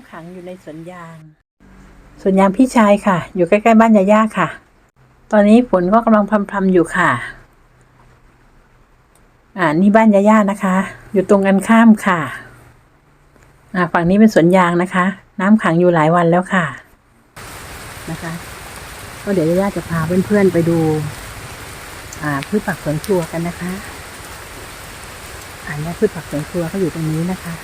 ำขังอยู่ในสวนยาง สวนยางพี่ชายค่ะ อยู่ใกล้ๆบ้านยาย่าค่ะ ตอนนี้ฝนก็กำลังพรำๆอยู่ค่ะ อ่านี่บ้านยาย่านะคะ อยู่ตรงกันข้ามค่ะ อ่าฝั่งนี้เป็นสวนยางนะคะ น้ำขังอยู่หลายวันแล้วค่ะ นะคะก็เดี๋ยวยาย่าจะพาเพื่อนๆไปดู อ่าพืชผักสวนครัวกันนะคะอ่านี่พืชผักสวนครัวก็อยู่ตรงนี้นะคะ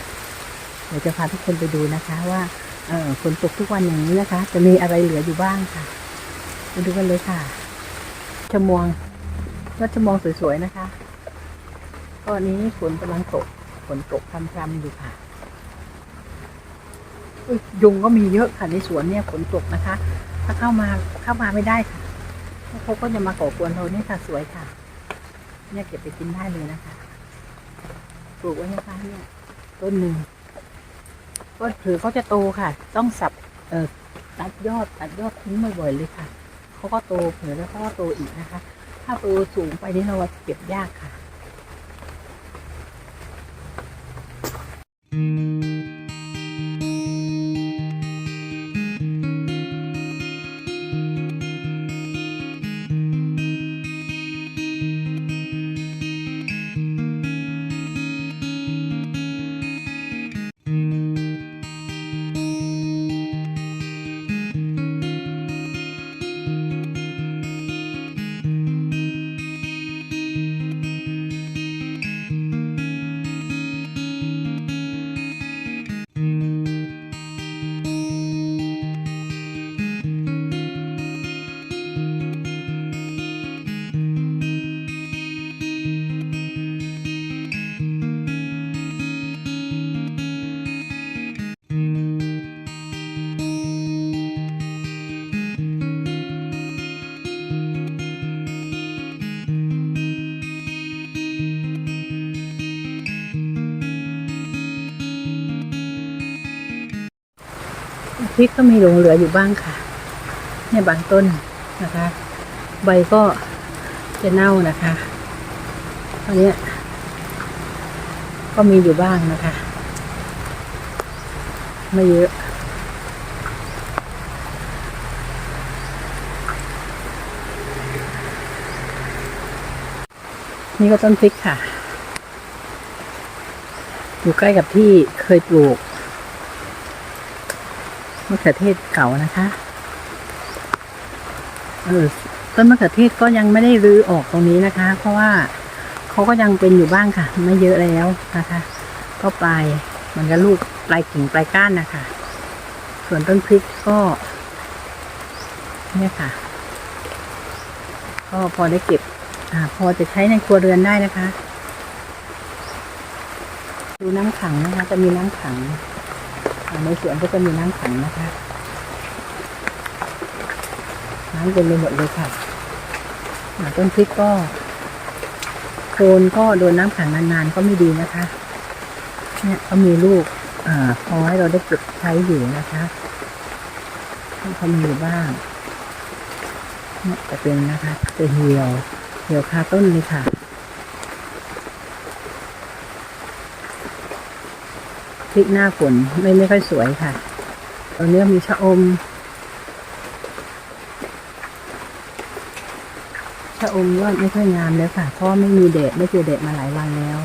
ดี๋ยวจะพาทุกคนไปดูนะคะว่าเออฝนตกทุกวันอย่างนี้นะคะ จะมีอะไรเหลืออยู่บ้างค่ะไปดูกันเลยค่ะชมวงยอดชมวงสวยๆนะคะตอนนี้ฝนกำลังตกฝนตกพรำๆอยู่ค่ะยุงก็มีเยอะค่ะในสวนเนี่ยฝนตกนะคะ ถ้าเข้ามาเข้ามาไม่ได้ค่ะพราะเขาก็จะมาก่อกวนเราเนี่ยค่ะสวยค่ะ เนี่ยเก็บไปกินได้เลยนะคะ ปลูกไว้นะคะเนี่ยต้นหนึ่ง ก็ถือเขาจะโตค่ะ ต้องสับเออตัดยอดตัดยอดทิ้งบ่อยๆเลยค่ะเขาก็โตเผื่อแล้วเขาก็โตอีกนะคะ ถ้าโตสูงไปนี่เราเก็บยากค่ะ พริกก็มีหลงเหลืออยู่บ้างค่ะ เนี่ยบางต้นนะคะ ใบก็จะเน่านะคะอันนี้ก็มีอยู่บ้างนะคะ ไม่เยอะนี่ก็ต้นพริกค่ะ อยู่ใกล้กับที่เคยปลูก มะเขือเทศเก่านะคะเออต้นมะเขือเทศก็ยังไม่ได้รื้อออกตรงนี้นะคะ เพราะว่าเขาก็ยังเป็นอยู่บ้างค่ะ ไม่เยอะแล้วนะคะ ก็ปลายมันก็ลูกปลายกิ่งปลายก้านนะคะ ส่วนต้นพริกก็เนี่ยค่ะ ก็พอได้เก็บอ่าพอจะใช้ในครัวเรือนได้นะคะ ดูน้ำขังนะคะ จะมีน้ำขัง ในสวนก็จะมีน้ำขังนะคะ น้ำเต็มไปหมดเลยค่ะต้นพริกก็ โคนก็โดนน้ำขังนานๆก็ไม่ดีนะคะ เนี่ยก็มีลูกอ่าพอให้เราได้เก็บใช้อยู่นะคะเขามีอยู่บ้างเนี่ยจะเป็นนะคะจะเหี่ยวเหี่ยวคาต้นเลยค่ะ พริกหน้าฝนไม่ไม่ค่อยสวยค่ะ ตอนนี้มีชะอม ชะอมก็ไม่ค่อยงามแล้วค่ะ เพราะไม่มีแดดไม่เจอแดดมาหลายวันแล้ว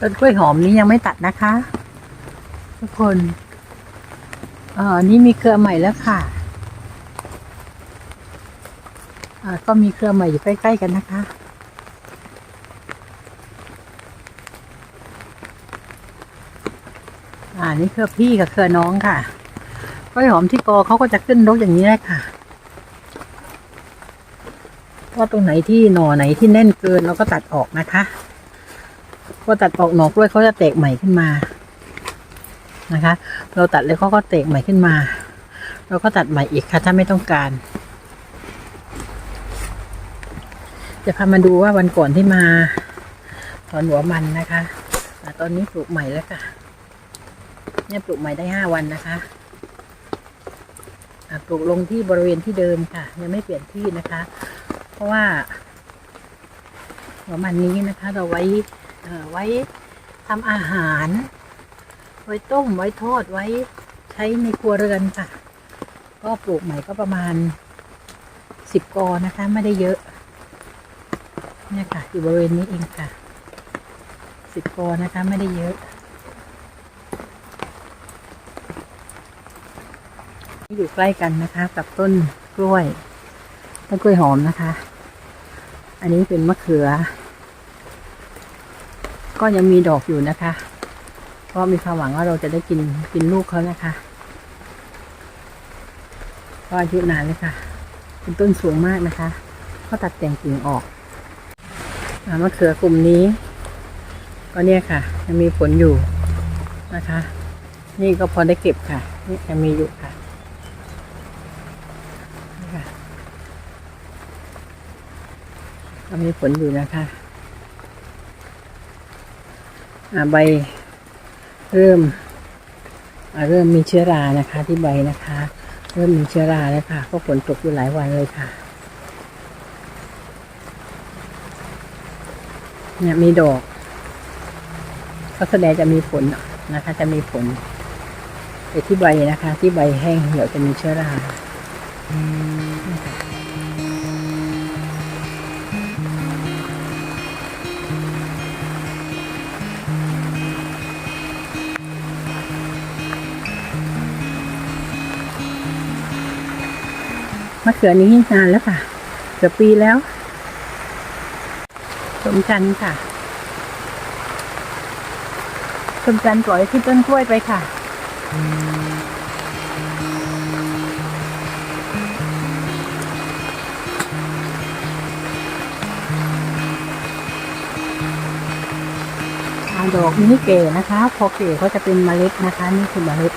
ต้นกล้วยหอมนี้ยังไม่ตัดนะคะ ทุกคนเอ่อนี่มีเครือใหม่แล้วค่ะอ่าก็มีเครือใหม่อยู่ใกล้ ๆ กันนะคะ อ่า นี่เครือพี่กับเครือน้องค่ะกล้วยหอมที่กอเขาก็จะขึ้นรกอย่างนี้แหละค่ะ ว่าตรงไหนที่หน่อไหนที่แน่นเกินเราก็ตัดออกนะคะพอตัดออกหน่อกล้วยเขาจะแตกใหม่ขึ้นมา นะคะ เราตัดเลยเขาก็แตกใหม่ขึ้นมา เราก็ตัดใหม่อีกค่ะ ถ้าไม่ต้องการ จะพามาดูว่าวันก่อนที่มาถอนหัวมันนะคะตอนนี้ปลูกใหม่แล้วค่ะ เนี่ยปลูกใหม่ได้ห้าวันนะคะปลูกลงที่บริเวณที่เดิมค่ะ ยังไม่เปลี่ยนที่นะคะ เพราะว่าหัวมันนี้นะคะ เราไว้ไว้ทำอาหาร ไว้ต้มไว้ทอดไว้ใช้ในครัวเรือนค่ะ ก็ปลูกใหม่ก็ประมาณสิบกอนะคะ ไม่ได้เยอะเนี่ยค่ะอยู่บริเวณนี้เองค่ะสิบกอนะคะ ไม่ได้เยอะ อยู่ใกล้กันนะคะ กับต้นกล้วย ต้นกล้วยหอมนะคะ อันนี้เป็นมะเขือ ก็ยังมีดอกอยู่นะคะก็มีความหวังว่าเราจะได้กินกินลูกเขานะคะ ก็อายุนานเลยค่ะ เป็นต้นสูงมากนะคะ ก็ตัดแต่งกิ่งออกมะเขือกลุ่มนี้ ก็เนี่ยค่ะ ยังมีผลอยู่นะคะ นี่ก็พอได้เก็บค่ะ นี่ยังมีอยู่ค่ะนี่ค่ะ ก็มีผลอยู่นะคะใบเริ่มเริ่มมีเชื้อรานะคะ ที่ใบนะคะ เริ่มมีเชื้อราแล้วค่ะก็ฝนตกอยู่หลายวันเลยค่ะเนี่ยมีดอกก็แสดงจะมีผลนะคะ จะมีผลแต่ที่ใบนะคะ ที่ใบแห้งเหี่ยวจะมีเชื้อรา มะเขือนี้นานแล้วค่ะ เกือบปีแล้วสมจันทร์ค่ะสมจันทร์ปล่อยที่ต้นกล้วยไปค่ะดอกนี้เก๋นะคะ พอเก๋ก็จะเป็นเมล็ดนะคะ นี่คือเมล็ด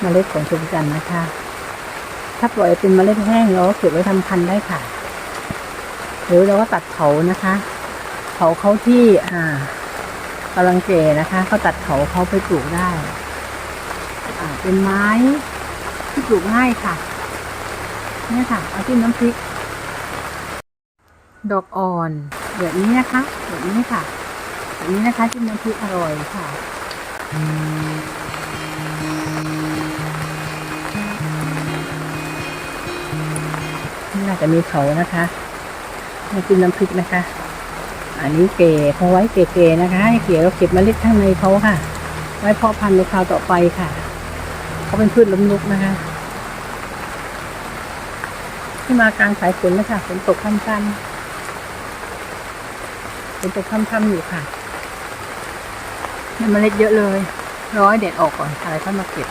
เมล็ดของชมจันทร์นะคะ ถ้าปล่อยเป็นเมล็ดแห้งเราก็เก็บไว้ทำพันธุ์ได้ค่ะ หรือเราก็ตัดเผานะคะ เผาเขาที่อ่ากำลังเก๋นะคะเขาตัดเผาเขาไปปลูกได้อ่าเป็นไม้ที่ปลูกง่ายค่ะเนี่ยค่ะ เอาจิ้มน้ำพริก ดอกอ่อนแบบนี้นะคะแบบนี้ค่ะแบบนี้นะคะจิ้มน้ำพริกอร่อยค่ะ จะมีเขานะคะมาจิ้มน้ำพริกนะคะ อันนี้เก๋พอไว้เก๋ๆนะคะให้เก๋เราเก็บเมล็ดข้างในเขาค่ะ ไว้เพาะพันธุ์ในคราวต่อไปค่ะ เขาเป็นพืชล้มลุกนะคะ ที่มากลางสายฝนนะคะฝนตกค่ำๆฝนตกค่ำๆอยู่ค่ะมีเมล็ดเยอะเลย ร้อยเด็ดออกก่อนอะไรค่อยมาเก็บ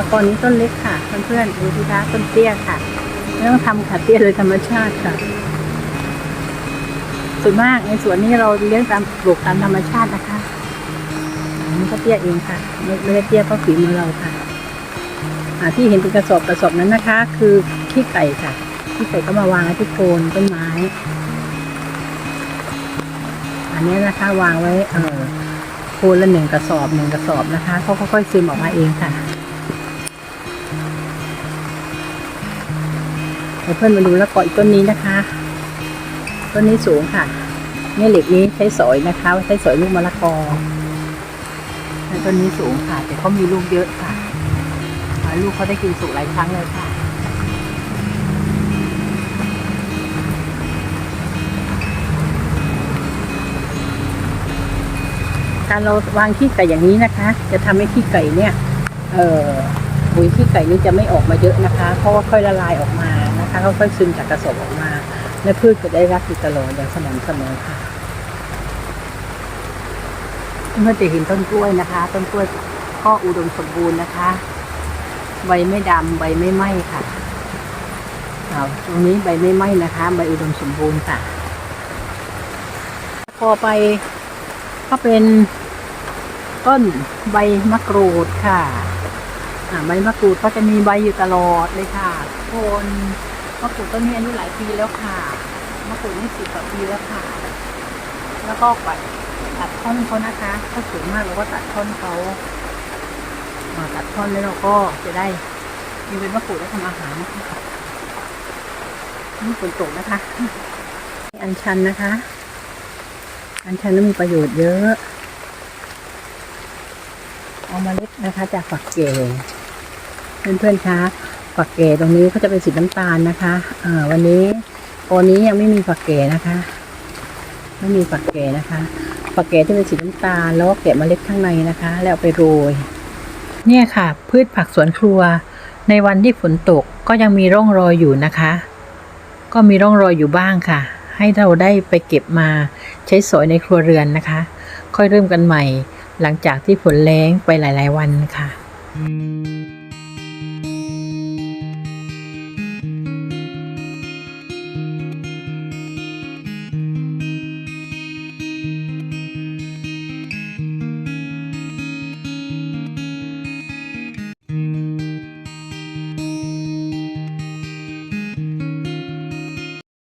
ล้วตอนนี้ต้นเล็กค่ะเพื่อนๆดูสิคะต้นเตี้ยค่ะไม่ต้องทำค่ะเตี้ยเลยธรรมชาติค่ะส่วนมากในสวนนี้เราเลี้ยงตามปลูกตามธรรมชาตินะคะอันก็เตี้ยเองค่ะไม่ไม่ได้เตี้ยเพราะฝีมือเราค่ะที่เห็นเป็นกระสอบกระสอบนั้นนะคะ คือขี้ไก่ค่ะขี้ไก่ก็มาวางที่โคนต้นไม้ อันนี้นะคะวางไว้ เออโคนละหนึ่งกระสอบหนึ่งกระสอบนะคะเขาค่อยๆซึมออกมาเองค่ะ ให้เพื่อนมาดูแล้วกาะอีกต้นนี้นะคะ ต้นนี้สูงค่ะเนี่ยเหล็กนี้ใช้สอยนะคะ ใช้สอยลูกมะละกอและต้นนี้สูงค่ะ แต่เขามีลูกเยอะค่ะลูกเขาได้กินสุกหลายครั้งเลยค่ะการเราวางขี้ไก่อย่างนี้นะคะ จะทำให้ขี้ไก่เนี่ย เอ่อ ปุ๋ยขี้ไก่นี่จะไม่ออกมาเยอะนะคะ เพราะว่าค่อยละลายออกมานะคะค่อยๆซึมจากกระสอบออกมา และพืชจะได้รับอยู่ตลอดอย่างสม่ำเสมอค่ะเมื่อจะเห็นต้นกล้วยนะคะ ต้นกล้วยก็อุดมสมบูรณ์นะคะ ใบไม่ดำใบไม่ไหม้ค่ะเอาตรงนี้ใบไม่ไหม้นะคะ ใบอุดมสมบูรณ์ค่ะพอไปก็เป็นต้นใบมะกรูดค่ะ ใบมะกรูดก็จะมีใบอยู่ตลอดเลยค่ะโคนมะกรูดต้นนี้อายุหลายปีแล้วค่ะมะกรูดนี่สิบกว่าปีแล้วค่ะ แล้วก็ปัดตัดท่อนเขานะคะถ้าสูงมากเราก็ตัดท่อนเขาาตัดท่อนแล้วเราก็จะได้มีเป็นมะกรูดไว้ทำอาหารนะคะนี่ฝนตกนะคะ อัญชันนะคะ อัญชันนั้นมีประโยชน์เยอะ เอามาเล็ดนะคะ จากฝักเก๋ เพื่อนๆคะฝักเก๋ตรงนี้ก็จะเป็นสีน้ำตาลนะคะเอ่อวันนี้โอนี้ยังไม่มีฝักเก๋นะคะ ไม่มีฝักเก๋นะคะฝักเก๋ที่เป็นสีน้ำตาลแล้วก็เก็บเมล็ดข้างในนะคะ แล้วไปโรยเนี่ยค่ะ พืชผักสวนครัว ในวันที่ฝนตกก็ยังมีร่องรอยอยู่นะคะ ก็มีร่องรอยอยู่บ้างค่ะ ให้เราได้ไปเก็บมาใช้สอยในครัวเรือนนะคะ ค่อยเริ่มกันใหม่ หลังจากที่ฝนแล้งไปหลาย ๆ วันค่ะ